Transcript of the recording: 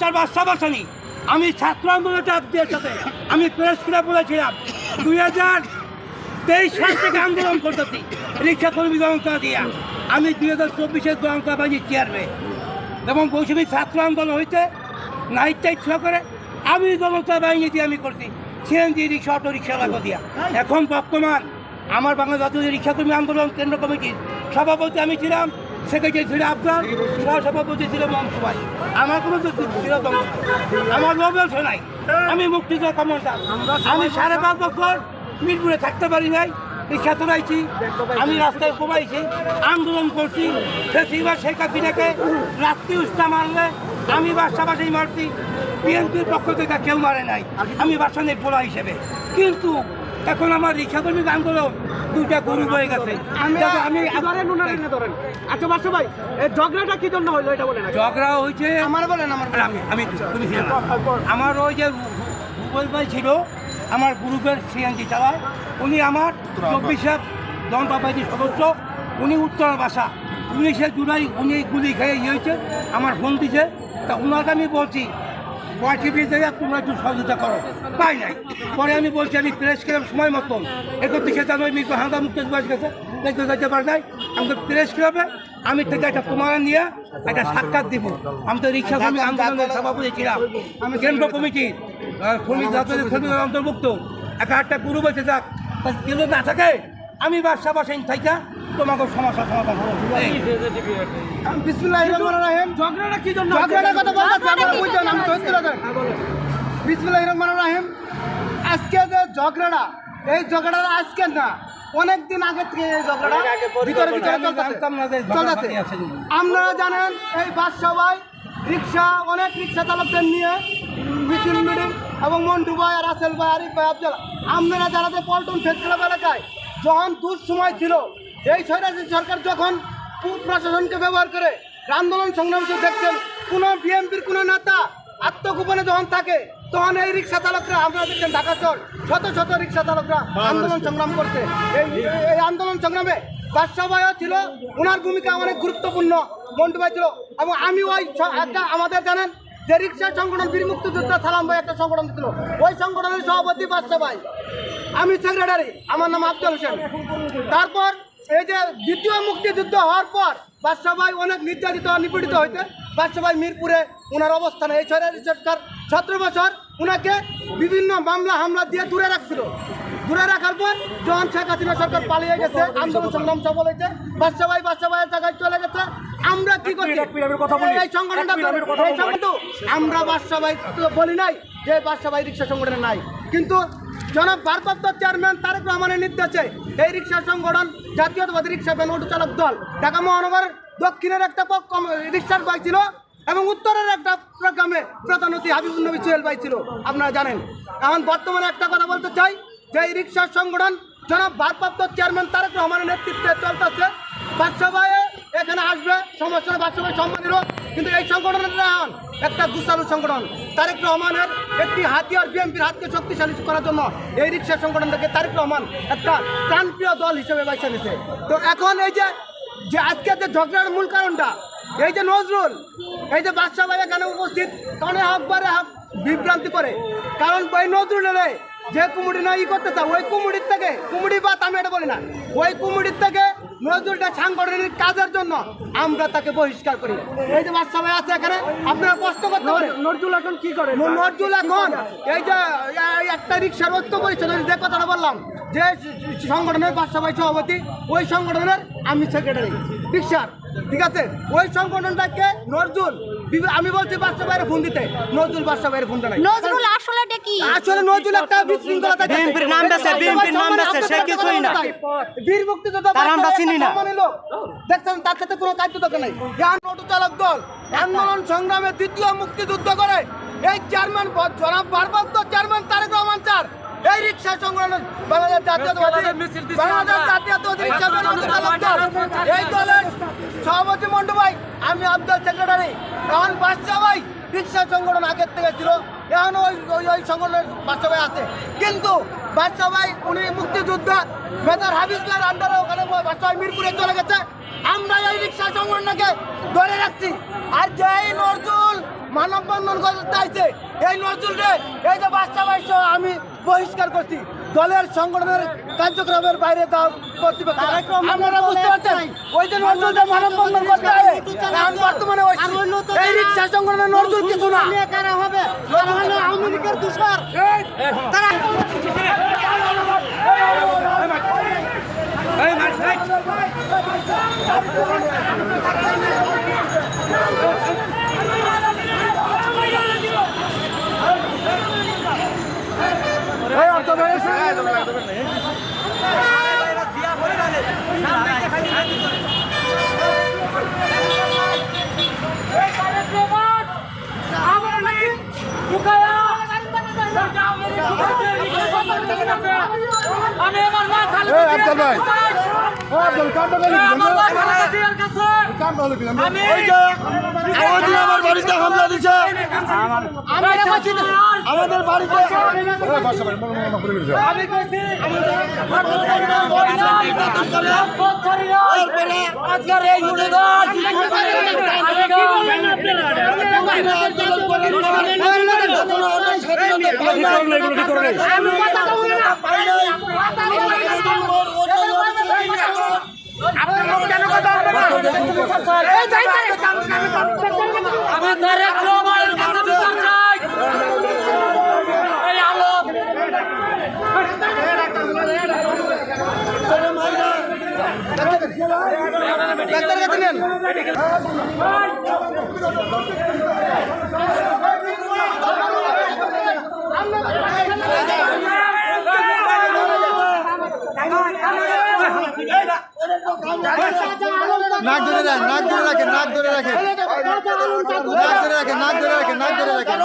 বাচ্চার বাচ্চা বাসানি আমি ছাত্র আন্দোলনের সাথে আমি প্রেস ক্লাব বলেছিলাম। দুই হাজার তেইশ সাল থেকে আন্দোলন করতেছি। রিক্সা কর্মী জনতা দিয়া। আমি দুই হাজার চব্বিশের জনতা বাজি চেয়ারম্যান এবং বৈষম্য ছাত্র আন্দোলন হইতে নাইটটা ইচ্ছা করে আমি জনতা বাহিনী দিয়ে আমি করছি। সিএনজি রিক্সা, অটো, রিক্সা লাগো দিয়া। এখন বর্তমান আমার বাংলা জাতীয় রিক্সা কর্মী আন্দোলন কেন্দ্র কমিটির সভাপতি আমি ছিলাম। সেক্রেটারি ছিল আফগান, সহসভাপতি ছিল মমতা আমার কোনো ছিল নাই। আমার লোভেলস নাই। আমি মুক্তিযোদ্ধা কমান্ডার আমি সাড়ে পাঁচ বছর মিরপুরে থাকতে পারি নাই। রিক্সা তোলাইছি আমি রাস্তায় কমাইছি আন্দোলন করছি। ফেসিবার শেখ হাসিনাকে রাত্রি উস্তা মারলে আমি বাসা বাসাই মারছি। বিএনপির পক্ষ থেকে কেউ মারে নাই। আমি বাসানের পোলা হিসেবে। কিন্তু এখন আমার রিক্সা কর্মী আন্দোলন দুইটা গরু হয়ে গেছে। আমি ধরেন উনারে না ধরেন। আচ্ছা বাসা ভাই এই ঝগড়াটা কি জন্য হইল এটা বলেন ঝগড়া হয়েছে আমার বলেন আমার আমি আমি তুমি আমার ওই যে রুবেল ভাই ছিল আমার গ্রুপের সিএনজি চালায় উনি আমার চব্বিশে জনতা পার্টির সদস্য উনি উত্তর বাসা। উনিশে জুলাই উনি গুলি খেয়ে ইয়ে হয়েছে আমার ফোন দিছে। তা ওনাকে আমি বলছি তোমরা একটু সহযোগিতা করো। পাই নাই। পরে আমি বলছি আমি প্রেস ক্লাব সময় মতন। একত্রিশে জানুয়ারি মিরপুর হাঁদা মুক্ত দিবস গেছে। দেখতে যেতে পারে নাই। আমি তো প্রেস ক্লাবে আমি থেকে একটা তোমার নিয়ে একটা সাক্ষাৎ দিব। আমি তো রিক্সা কর্মী আন্দোলনের সভাপতি ছিলাম। আমি কেন্দ্র কমিটির আহ, শ্রমিক জাতীয় শ্রমিকের অন্তর্ভুক্ত। একটা একটা গুরু বেঁচে যাক। কেউ না থাকে? আমি বাসা বাসায় থাইকা তোমাকে সমস্যা সমাধান রহিম। ঝগড়াটা কি জন্য? ঝগড়াটার কথা বলতে বুঝছেন আমি তো রহমানির আজকে যে ঝগড়াটা এই ঝগড়াটা আজকে না অনেক দিন আগে থেকে এই ঝগড়াটা ভিতরে ভিতরে চলতেছে। আপনারা জানেন এই বাস সবাই রিক্সা অনেক রিক্সা চালকদের নিয়ে মিছিল মিটিং এবং মন্টু ভাই রাসেল ভাই আরিফ ভাই আফজাল আপনারা যারা যে পল্টন ফেস ক্লাব এলাকায় যখন দুঃসময় ছিল এই স্বৈরাচারী সরকার যখন প্রশাসনকে ব্যবহার করে আন্দোলন সংগ্রাম দেখছেন কোনো বিএনপির কোনো নেতা আত্মগোপনে যখন থাকে তখন এই রিক্সা চালকরা আপনারা দেখছেন ঢাকা চর শত শত রিক্সা চালকরা আন্দোলন সংগ্রাম করছে। এই এই- আন্দোলন সংগ্রামে বাদশাহ ছিল ওনার ভূমিকা অনেক গুরুত্বপূর্ণ মন্টুভাই ছিল এবং আমি ওই একটা আমাদের জানেন যে রিক্সা সংগঠন বীর মুক্তিযোদ্ধা সালাম ভাই একটা সংগঠন ছিল ওই সংগঠনের সভাপতি বাদশাহ ভাই আমি সেক্রেটারি আমার নাম আব্দুল হোসেন। তারপর এই যে দ্বিতীয় মুক্তিযুদ্ধ হওয়ার পর বাদশাভাই অনেক নির্যাতিত নিপীড়িত হইতে বাদশাভাই মিরপুরে ওনার অবস্থানে এই সরকারি সরকার সতেরো বছর ওনাকে বিভিন্ন মামলা হামলা দিয়ে দূরে রাখছিল। দূরে রাখার পর যখন শেখ হাসিনা সরকার পালিয়ে গেছে আন্দোলন সংগ্রাম সফল হয়েছে বাদশাহ ভাই জায়গায় চলে গেছে। আমরা কি করছি? এই- সংগঠনটা আমরা বাদশাভাই বলি নাই যে বাদশাভাই রিক্সা সংগঠনে নাই। কিন্তু জনাব ভারপ্রাপ্ত চেয়ারম্যান তারেক রহমানের নির্দেশে এই রিক্সা সংগঠন জাতীয়তাবাদী রিক্সা ভ্যান অটো চালক দল ঢাকা মহানগর দক্ষিণের একটা পক্ষ রিক্সার ভাই ছিল এবং উত্তরের একটা প্রোগ্রামে প্রধান অতিথি হাবিবুল নবী সোহেল ভাই ছিল, আপনারা জানেন। এখন বর্তমানে একটা কথা বলতে চাই, যে এই রিক্সার সংগঠন জনাব ভারপ্রাপ্ত চেয়ারম্যান তারেক রহমানের নেতৃত্বে চলতেছে। বাদশাহ এখানে আসবে সমস্যা বাদশাহ ভাই সম্মানিত কিন্তু এই সংগঠনের নাম একটা দুসালু সংগঠন, তারেক রহমানের একটি হাতিয়ার বিএনপির হাতকে শক্তিশালী করার জন্য এই রিক্সা সংগঠন থেকে তারেক রহমান একটা প্রাণপ্রিয় দল হিসেবে বাইছে নিছে। তো এখন এই যে যে আজকে যে ঝগড়ার মূল কারণটা, এই যে নজরুল, এই যে বাদশাহ ভাই এখানে উপস্থিত কারণে হক বিভ্রান্তি করে। কারণ ওই নজরুলের যে কুমুড়ি না ই করতে চাও ওই কুমুড়ির থেকে কুমুড়ি বাত আমি এটা বলি না, ওই কুমুড়ির থেকে নজরুলটা সাংগঠনিক কাজের জন্য আমরা তাকে বহিষ্কার করি। এই যে বাদশাহ ভাই আছে এখানে আপনারা কষ্ট করতে পারেন নজরুল এখন কি করে? নজরুল এখন এই যে একটা রিক্সার ঐক্য পরিষদ যে কথাটা বললাম যে সংগঠনের বাদশাহ ভাই সভাপতি ওই সংগঠনের আমি সেক্রেটারি রিক্সার ঠিক আছে? ওই সংগঠনটাকে নজরুল আমি বলছি বাদশাহ ভাইয়ের ফোন দিতে নজরুল বাদশাহ ভাইয়ের ফোন দেয় নজরুল আসলে এটা কি? আসলে নজরুল একটা বিশৃঙ্খলতা বিএনপির নাম বেছে, বিএনপির নাম বেছে, সে কিছুই না। বীর মুক্তিযোদ্ধা তার আমরা চিনি না। দেখছেন তার সাথে কোনো নেই। জ্ঞান অটো চালক দল আন্দোলন সংগ্রামে দ্বিতীয় মুক্তিযুদ্ধ করে। এই চেয়ারম্যান জনাব ভারপ্রাপ্ত চেয়ারম্যান তারেক রহমান স্যার এই রিক্সা সংগ্রাম বাংলাদেশ জাতীয়তাবাদী বাংলাদেশ জাতীয়তাবাদী রিক্সা এই দলের সভাপতি মন্ডু ভাই আমি আব্দুল সেক্রেটারি এখন বাদশাহ ভাই রিক্সা সংগঠন আগের থেকে ছিল। এখন ওই ওই ওই সংগঠনের ভাই আছে। কিন্তু ভাই উনি মুক্তিযোদ্ধা, মেজর হাবিজার আন্ডারে ওখানে ভাই মিরপুরে চলে গেছে। আমরা এই রিক্সা সংগঠনকে ধরে রাখছি। আর যেই নজরুল মানববন্ধন করতে চাইছে, এই নজরুলকে এই যে বাচ্চা সহ আমি বহিষ্কার করছি। দলের সংগঠনের কার্যক্রমের বাইরে দাও কর্তৃপক্ষ আপনারা বুঝতে পারছেন? ওই যে নজরুল মানববন্ধন করতে এখন বর্তমানে ওই এই রিক্সা সংগঠনের নজরুল কিছু না। কারা হবে? আওয়ামী লীগের দুঃসার তারা এই মার, এই। আমি আমার মা খালি আমার আমি বাড়িতে হামলা দিছে আমাদের বাড়িতে বাসা ভাই মনে মনে করে গেছে আমি কইছি আজকের এই আমি তারেক রহমানের কাছে বিচার চাই। এই আলোক ডাক্তার কাছে নেন। নাক ধরে রাখেন, নাক ধরে রাখেন, নাক ধরে রাখেন। নাক ধরে রাখেন, নাক ধরে রাখেন, নাক ধরে রাখেন